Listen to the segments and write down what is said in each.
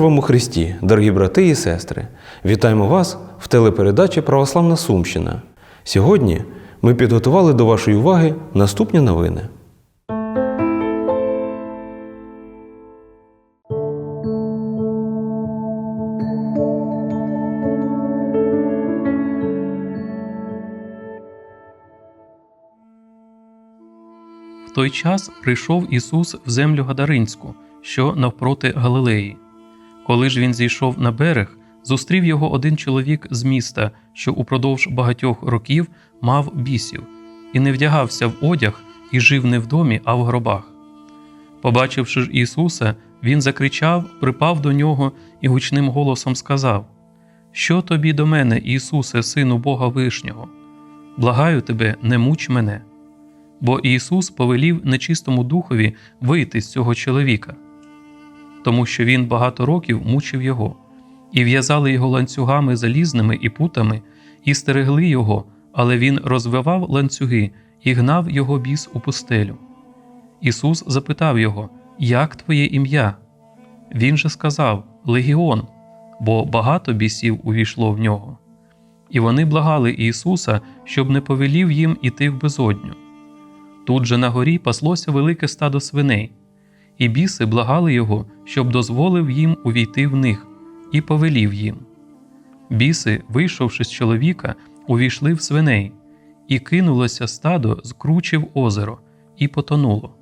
Мир вам у Христі, дорогі брати і сестри! Вітаємо вас в телепередачі Православна Сумщина. Сьогодні ми підготували до вашої уваги наступні новини. В той час прийшов Ісус в землю Гадаринську, що навпроти Галилеї. Коли ж він зійшов на берег, зустрів його один чоловік з міста, що упродовж багатьох років мав бісів, і не вдягався в одяг і жив не в домі, а в гробах. Побачивши ж Ісуса, він закричав, припав до нього і гучним голосом сказав: Що тобі до мене, Ісусе, Сину Бога Вишнього? Благаю тебе, не муч мене. Бо Ісус повелів нечистому духові вийти з цього чоловіка, тому що він багато років мучив його, і в'язали його ланцюгами залізними і путами, і стерегли його, але він розвивав ланцюги і гнав його біс у пустелю. Ісус запитав його, Як твоє ім'я? Він же сказав Легіон, бо багато бісів увійшло в нього. І вони благали Ісуса, щоб не повелів їм іти в безодню. Тут же на горі паслося велике стадо свиней, і біси благали його, щоб дозволив їм увійти в них, і повелів їм. Біси, вийшовши з чоловіка, увійшли в свиней, і кинулося стадо з кручі в озеро, і потонуло.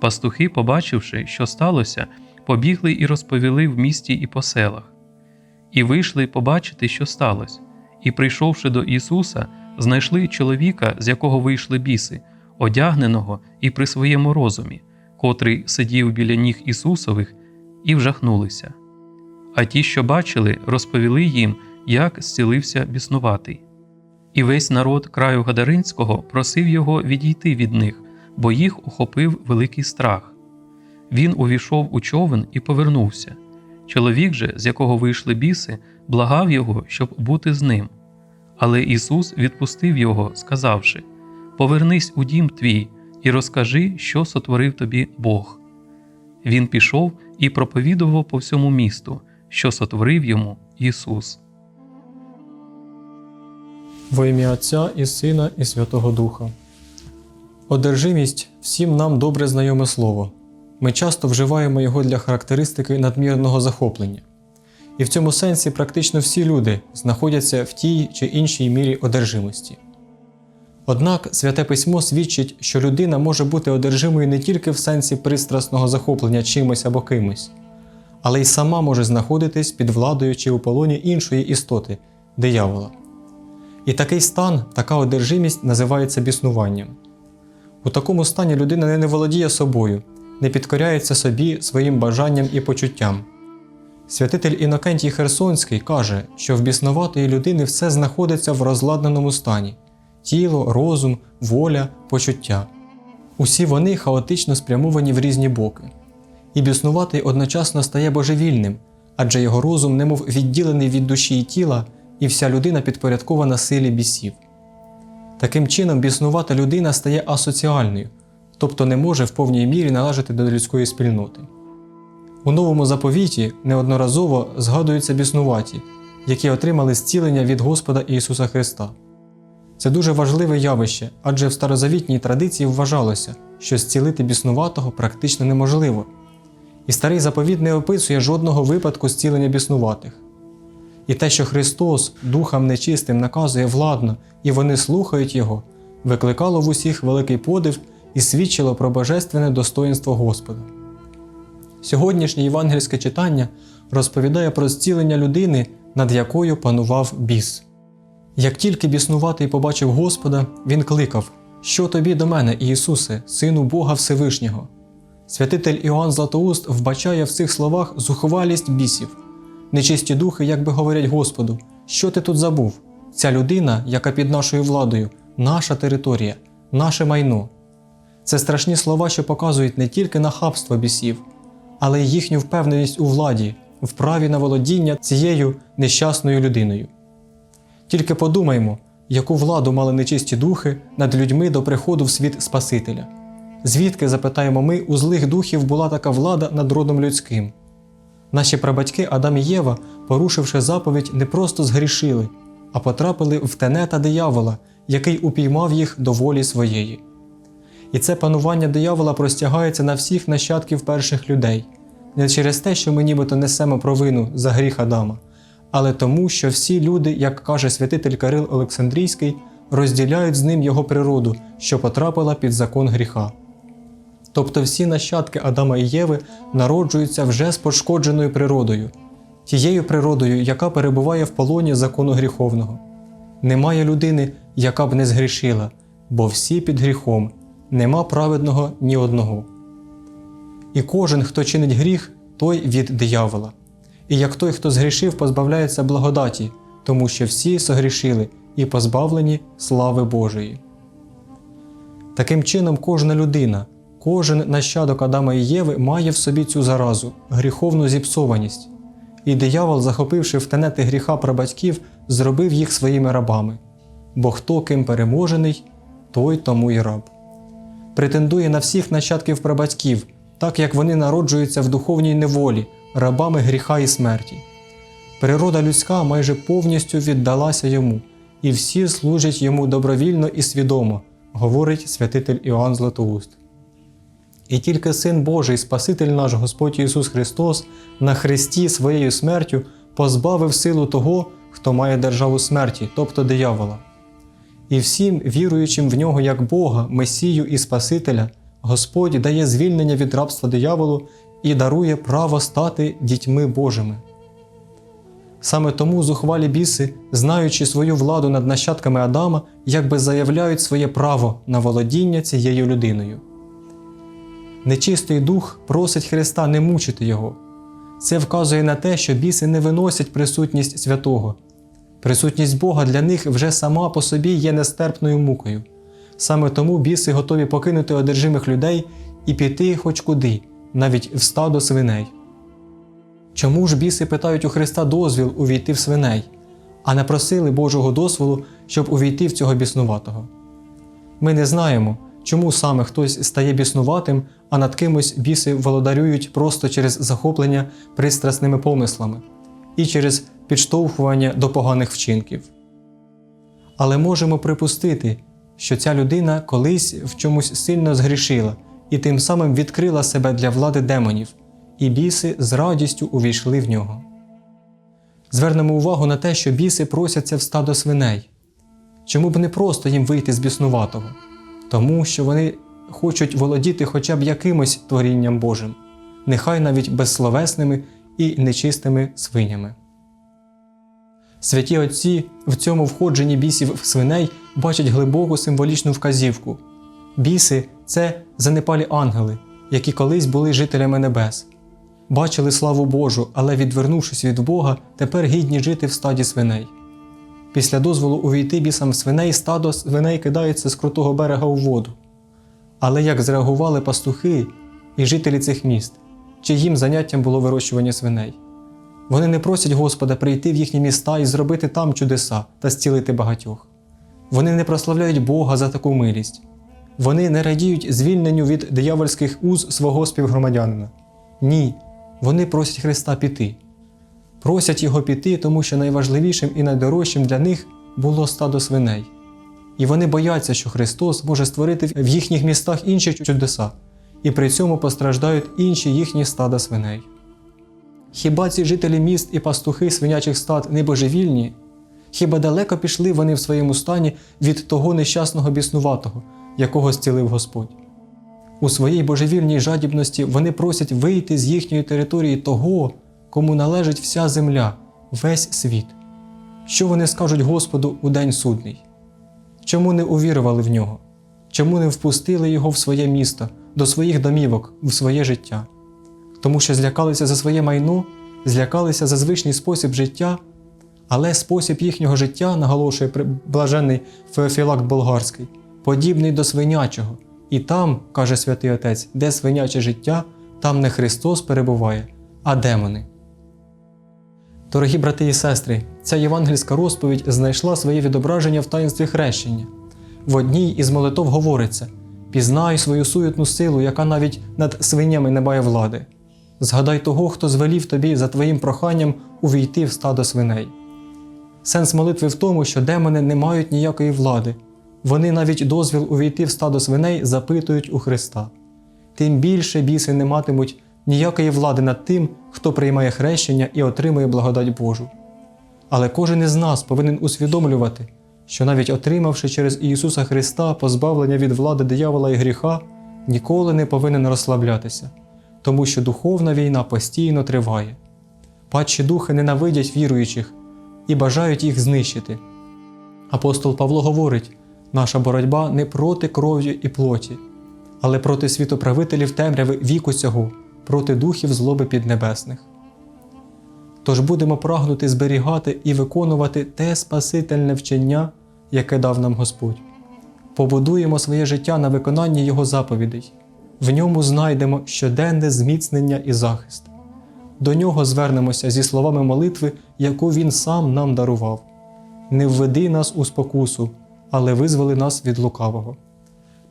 Пастухи, побачивши, що сталося, побігли і розповіли в місті і по селах, і вийшли побачити, що сталося, і, прийшовши до Ісуса, знайшли чоловіка, з якого вийшли біси одягненого і при своєму розумі, котрий сидів біля ніг Ісусових, і вжахнулися. А ті, що бачили, розповіли їм, як зцілився біснуватий. І весь народ краю Гадаринського просив його відійти від них, бо їх охопив великий страх. Він увійшов у човен і повернувся. Чоловік же, з якого вийшли біси, благав його, щоб бути з ним. Але Ісус відпустив його, сказавши Повернись у дім твій і розкажи, що сотворив тобі Бог. Він пішов і проповідував по всьому місту, що сотворив йому Ісус. Во ім'я Отця і Сина, і Святого Духа. Одержимість всім нам добре знайоме слово. Ми часто вживаємо його для характеристики надмірного захоплення. І в цьому сенсі практично всі люди знаходяться в тій чи іншій мірі одержимості. Однак Святе Письмо свідчить, що людина може бути одержимою не тільки в сенсі пристрасного захоплення чимось або кимось, але й сама може знаходитись під владою чи у полоні іншої істоти диявола. І такий стан, така одержимість називається біснуванням. У такому стані людина не володіє собою, не підкоряється собі своїм бажанням і почуттям. Святитель Інокентій Херсонський каже, що в біснуватої людини все знаходиться в розладнаному стані тіло, розум, воля, почуття. Усі вони хаотично спрямовані в різні боки. І біснуватий одночасно стає божевільним, адже його розум немов відділений від душі і тіла, і вся людина підпорядкована силі бісів. Таким чином, біснувата людина стає асоціальною, тобто не може в повній мірі належати до людської спільноти. У новому заповіті неодноразово згадуються біснуваті, які отримали зцілення від Господа Ісуса Христа. Це дуже важливе явище, адже в старозавітній традиції вважалося, що зцілити біснуватого практично неможливо. І старий заповіт не описує жодного випадку зцілення біснуватих. І те, що Христос духам нечистим наказує владно, і вони слухають Його, викликало в усіх великий подив і свідчило про божественне достоїнство Господа. Сьогоднішнє євангельське читання розповідає про зцілення людини, над якою панував біс. Як тільки біснуватий побачив Господа, він кликав: Що тобі до мене, Ісусе, Сину Бога Всевишнього? Святитель Іоанн Златоуст вбачає в цих словах зухвалість бісів. Нечисті духи, якби говорять Господу, що ти тут забув? Ця людина, яка під нашою владою, наша територія, наше майно. Це страшні слова, що показують не тільки нахабство бісів, але й їхню впевненість у владі, в праві на володіння цією нещасною людиною. Тільки подумаймо, яку владу мали нечисті духи над людьми до приходу в світ Спасителя. Звідки, запитаємо ми, у злих духів була така влада над родом людським? Наші прабатьки Адам і Єва, порушивши заповідь, не просто згрішили, а потрапили в тенета диявола, який упіймав їх до волі своєї. І це панування диявола простягається на всіх нащадків перших людей, не через те, що ми нібито несемо провину за гріх Адама, але тому, що всі люди, як каже святитель Кирил Олександрійський, розділяють з ним його природу, що потрапила під закон гріха. Тобто всі нащадки Адама і Єви народжуються вже з пошкодженою природою, тією природою, яка перебуває в полоні закону гріховного. Немає людини, яка б не згрішила, бо всі під гріхом, нема праведного ні одного. І кожен, хто чинить гріх, той від диявола. І як той, хто згрішив, позбавляється благодаті, тому що всі согрішили і позбавлені слави Божої. Таким чином, кожна людина, кожен нащадок Адама і Єви має в собі цю заразу, гріховну зіпсованість. І диявол, захопивши в тенети гріха прабатьків, зробив їх своїми рабами. Бо хто ким переможений, той тому й раб. Претендує на всіх нащадків прабатьків, так як вони народжуються в духовній неволі, рабами гріха і смерті. Природа людська майже повністю віддалася йому, і всі служать йому добровільно і свідомо, говорить святитель Іоанн Златоуст. І тільки Син Божий, Спаситель наш Господь Ісус Христос, на Христі своєю смертю позбавив силу того, хто має державу смерті, тобто диявола. І всім, віруючим в нього як Бога, Месію і Спасителя, Господь дає звільнення від рабства дияволу і дарує право стати дітьми Божими. Саме тому зухвалі біси, знаючи свою владу над нащадками Адама, якби заявляють своє право на володіння цією людиною. Нечистий дух просить Христа не мучити його. Це вказує на те, що біси не виносять присутність святого. Присутність Бога для них вже сама по собі є нестерпною мукою. Саме тому біси готові покинути одержимих людей і піти хоч куди, навіть в стадо свиней. Чому ж біси питають у Христа дозвіл увійти в свиней, а не просили Божого дозволу, щоб увійти в цього біснуватого? Ми не знаємо, чому саме хтось стає біснуватим, а над кимось біси володарюють просто через захоплення пристрасними помислами і через підштовхування до поганих вчинків. Але можемо припустити, що ця людина колись в чомусь сильно згрішила і тим самим відкрила себе для влади демонів, і біси з радістю увійшли в нього. Звернемо увагу на те, що біси просяться в стадо свиней. Чому б не просто їм вийти з біснуватого? Тому що вони хочуть володіти хоча б якимось творінням Божим, нехай навіть безсловесними і нечистими свинями. Святі отці в цьому входженні бісів в свиней бачать глибоку символічну вказівку. Біси це занепалі ангели, які колись були жителями небес. Бачили славу Божу, але, відвернувшись від Бога, тепер гідні жити в стаді свиней. Після дозволу увійти бісам свиней, стадо свиней кидається з крутого берега у воду. Але як зреагували пастухи і жителі цих міст, чиїм заняттям було вирощування свиней? Вони не просять Господа прийти в їхні міста і зробити там чудеса та зцілити багатьох. Вони не прославляють Бога за таку милість. Вони не радіють звільненню від диявольських уз свого співгромадянина. Ні, вони просять Христа піти. Просять Його піти, тому що найважливішим і найдорожчим для них було стадо свиней. І вони бояться, що Христос може створити в їхніх містах інші чудеса, і при цьому постраждають інші їхні стада свиней. Хіба ці жителі міст і пастухи свинячих стад не божевільні? Хіба далеко пішли вони в своєму стані від того нещасного біснуватого, якого зцілив Господь? У своїй божевільній жадібності вони просять вийти з їхньої території того, кому належить вся земля, весь світ. Що вони скажуть Господу у день судний? Чому не увірували в нього? Чому не впустили його в своє місто, до своїх домівок, в своє життя? Тому що злякалися за своє майно, злякалися за звичний спосіб життя, але спосіб їхнього життя, наголошує блаженний Феофілакт Болгарський, подібний до свинячого. І там, каже святий Отець, де свиняче життя, там не Христос перебуває, а демони. Дорогі брати і сестри, ця євангельська розповідь знайшла своє відображення в таїнстві хрещення. В одній із молитов говориться: пізнай свою суетну силу, яка навіть над свинями не має влади. Згадай того, хто звелів тобі за твоїм проханням увійти в стадо свиней. Сенс молитви в тому, що демони не мають ніякої влади. Вони навіть дозвіл увійти в стадо свиней запитують у Христа. Тим більше біси не матимуть ніякої влади над тим, хто приймає хрещення і отримує благодать Божу. Але кожен із нас повинен усвідомлювати, що навіть отримавши через Ісуса Христа позбавлення від влади диявола і гріха, ніколи не повинен розслаблятися, тому що духовна війна постійно триває. Падші духи ненавидять віруючих і бажають їх знищити. Апостол Павло говорить: наша боротьба не проти кров'ю і плоті, але проти світоправителів темряви віку цього, проти духів злоби піднебесних. Тож будемо прагнути зберігати і виконувати те спасительне вчення, яке дав нам Господь. Побудуємо своє життя на виконанні Його заповідей, в ньому знайдемо щоденне зміцнення і захист. До нього звернемося зі словами молитви, яку Він сам нам дарував. Не введи нас у спокусу, але визволи нас від лукавого.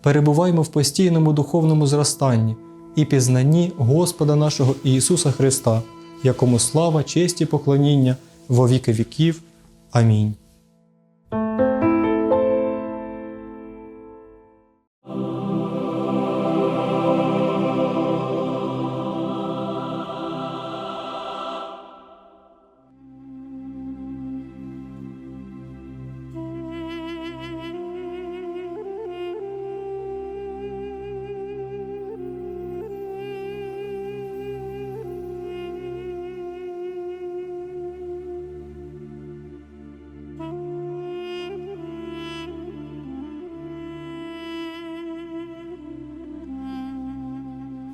Перебуваймо в постійному духовному зростанні і пізнанні Господа нашого Ісуса Христа, якому слава, честь і поклоніння во віки віків. Амінь.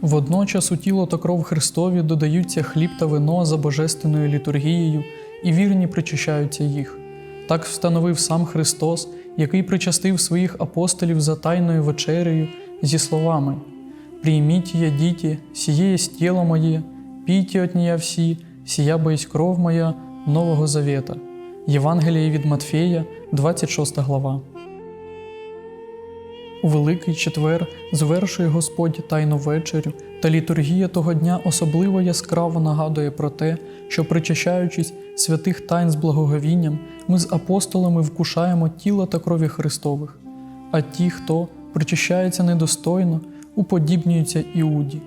Водночас у тіло та кров Христові додаються хліб та вино за божественною літургією, і вірні причащаються їх. Так встановив сам Христос, який причастив своїх апостолів за тайною вечерею зі словами: Прийміть я, діти, сіє тіло моє, пійте от нея всі, сія бо єсть кров моя Нового Завета. Євангеліє від Матфея, 26 глава. У Великий четвер звершує Господь тайну вечерю, та літургія того дня особливо яскраво нагадує про те, що, причащаючись святих тайн з благоговінням, ми з апостолами вкушаємо тіла та крові Христових, а ті, хто причащається недостойно, уподібнюються Іуді.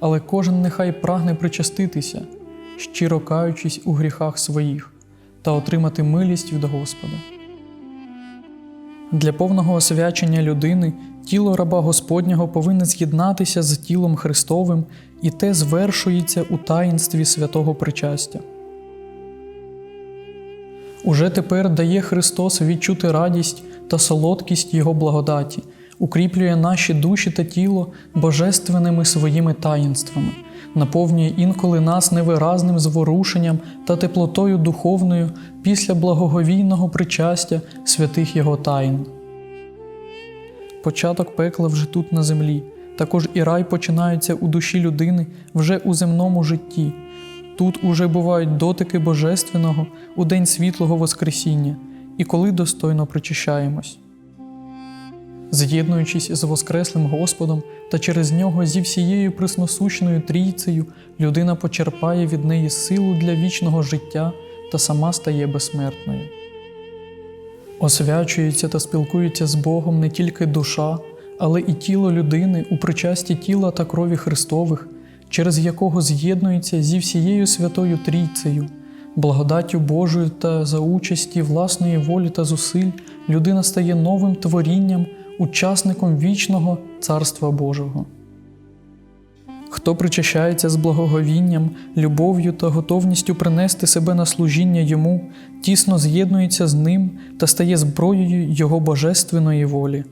Але кожен нехай прагне причаститися, щиро каючись у гріхах своїх, та отримати милість від Господа. Для повного освячення людини тіло раба Господнього повинне з'єднатися з тілом Христовим, і те звершується у таїнстві святого причастя. Уже тепер дає Христос відчути радість та солодкість Його благодаті, укріплює наші душі та тіло божественними своїми таїнствами, наповнює інколи нас невиразним зворушенням та теплотою духовною після благоговійного причастя святих Його таїн. Початок пекла вже тут на землі, також і рай починається у душі людини вже у земному житті. Тут уже бувають дотики Божественного у день світлого Воскресіння і коли достойно причащаємось. З'єднуючись з Воскреслим Господом та через нього зі всією пресносущною трійцею, людина почерпає від неї силу для вічного життя та сама стає безсмертною. Освячується та спілкується з Богом не тільки душа, але і тіло людини у причасті тіла та крові Христових, через якого з'єднується зі всією святою Трійцею, благодаттю Божою та за участі власної волі та зусиль людина стає новим творінням, учасником вічного Царства Божого. Хто причащається з благоговінням, любов'ю та готовністю принести себе на служіння йому, тісно з'єднується з ним та стає зброєю Його божественної волі.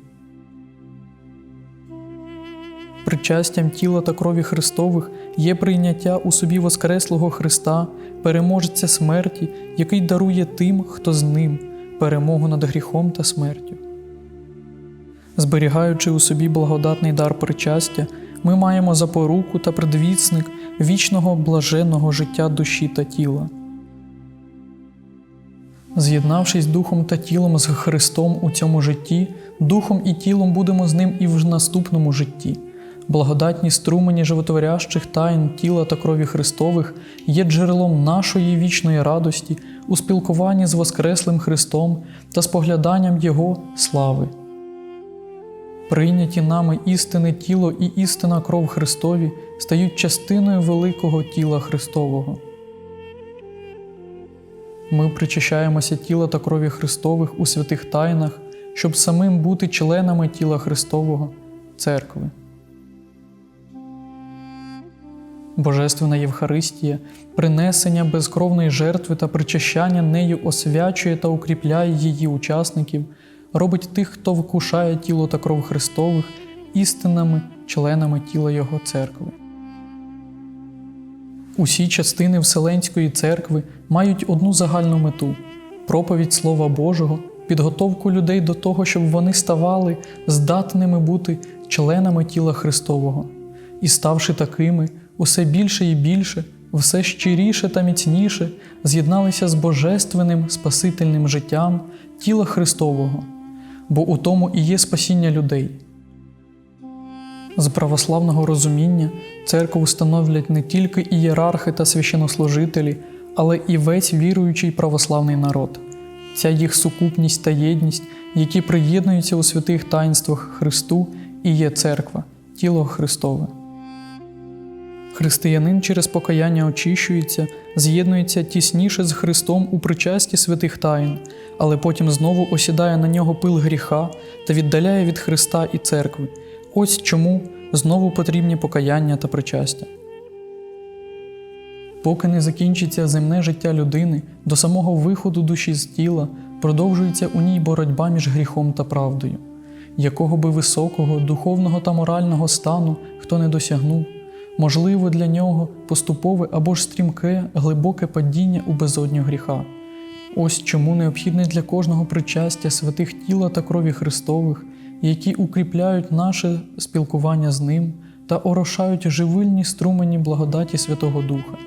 Причастям тіла та крові Христових є прийняття у собі Воскреслого Христа, переможця смерті, який дарує тим, хто з ним, перемогу над гріхом та смертю. Зберігаючи у собі благодатний дар причастя, ми маємо запоруку та предвісник вічного блаженного життя душі та тіла. З'єднавшись духом та тілом з Христом у цьому житті, духом і тілом будемо з ним і в наступному житті. благодатні струмені животворящих тайн тіла та крові Христових є джерелом нашої вічної радості у спілкуванні з Воскреслим Христом та спогляданням Його слави. Прийняті нами істини тіло і істина кров Христові стають частиною великого тіла Христового. Ми причащаємося тіла та крові Христових у святих тайнах, щоб самим бути членами тіла Христового церкви. Божественна Євхаристія, принесення безкровної жертви та причащання нею освячує та укріпляє її учасників, робить тих, хто вкушає тіло та кров Христових, істинними членами тіла Його церкви. Усі частини Вселенської церкви мають одну загальну мету проповідь Слова Божого, підготовку людей до того, щоб вони ставали здатними бути членами тіла Христового, і ставши такими, усе більше і більше, все щиріше та міцніше з'єдналися з божественним спасительним життям тіла Христового, бо у тому і є спасіння людей. З православного розуміння церкву становлять не тільки ієрархи та священнослужителі, але і весь віруючий православний народ. Ця їх сукупність та єдність, які приєднуються у святих таїнствах Христу, і є церква, тіло Христове. Християнин через покаяння очищується, з'єднується тісніше з Христом у причасті святих таїн, але потім знову осідає на нього пил гріха та віддаляє від Христа і церкви. Ось чому знову потрібні покаяння та причастя. Поки не закінчиться земне життя людини, до самого виходу душі з тіла продовжується у ній боротьба між гріхом та правдою, якого би високого, духовного та морального стану хто не досягнув, можливо для нього поступове або ж стрімке, глибоке падіння у безодню гріха. Ось чому необхідне для кожного причастя святих тіла та крові Христових, які укріпляють наше спілкування з Ним та орошають живильні струмені благодаті Святого Духа,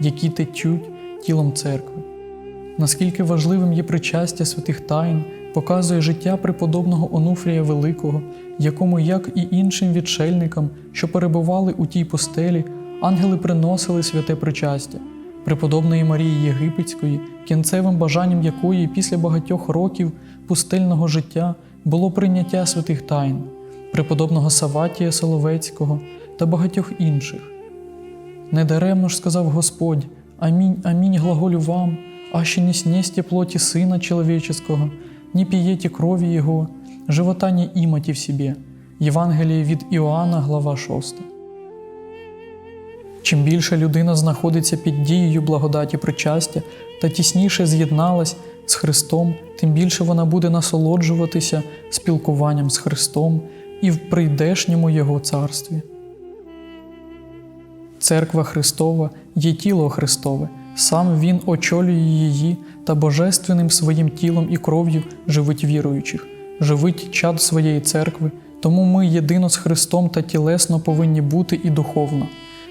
які течуть тілом церкви. Наскільки важливим є причастя святих тайн, показує життя преподобного Онуфрія Великого, якому, як і іншим відшельникам, що перебували у тій постелі, ангели приносили святе причастя, преподобної Марії Єгипетської, кінцевим бажанням якої після багатьох років пустельного життя було прийняття святих тайн, преподобного Саватія Соловецького та багатьох інших. Недаремно ж сказав Господь: Амінь, амінь, глаголю вам, аще не снесте плоти Сына Человеческого, не п'єте крові Його, живота не имате в себе. Євангеліє від Іоанна, глава 6. Чим більше людина знаходиться під дією благодаті причастя та тісніше з'єдналась з Христом, тим більше вона буде насолоджуватися спілкуванням з Христом і в прийдешньому Його царстві. Церква Христова є тіло Христове, сам Він очолює її та божественним своїм тілом і кров'ю живить віруючих, живить чад своєї церкви, тому ми єдино з Христом та тілесно повинні бути і духовно.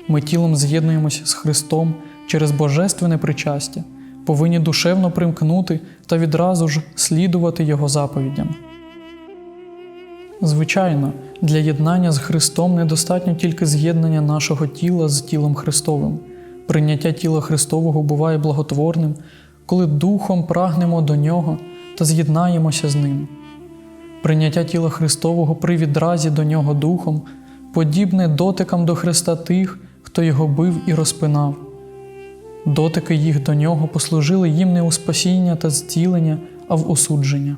Ми тілом з'єднуємося з Христом через божественне причастя, повинні душевно примкнути та відразу ж слідувати Його заповідям. Звичайно, для єднання з Христом недостатньо тільки з'єднання нашого тіла з тілом Христовим. Прийняття тіла Христового буває благотворним, коли духом прагнемо до Нього та з'єднаємося з Ним. Прийняття тіла Христового при відразі до Нього духом подібне дотикам до Христа тих, хто його бив і розпинав. Дотики їх до нього послужили їм не у спасіння та зцілення, а в осудження.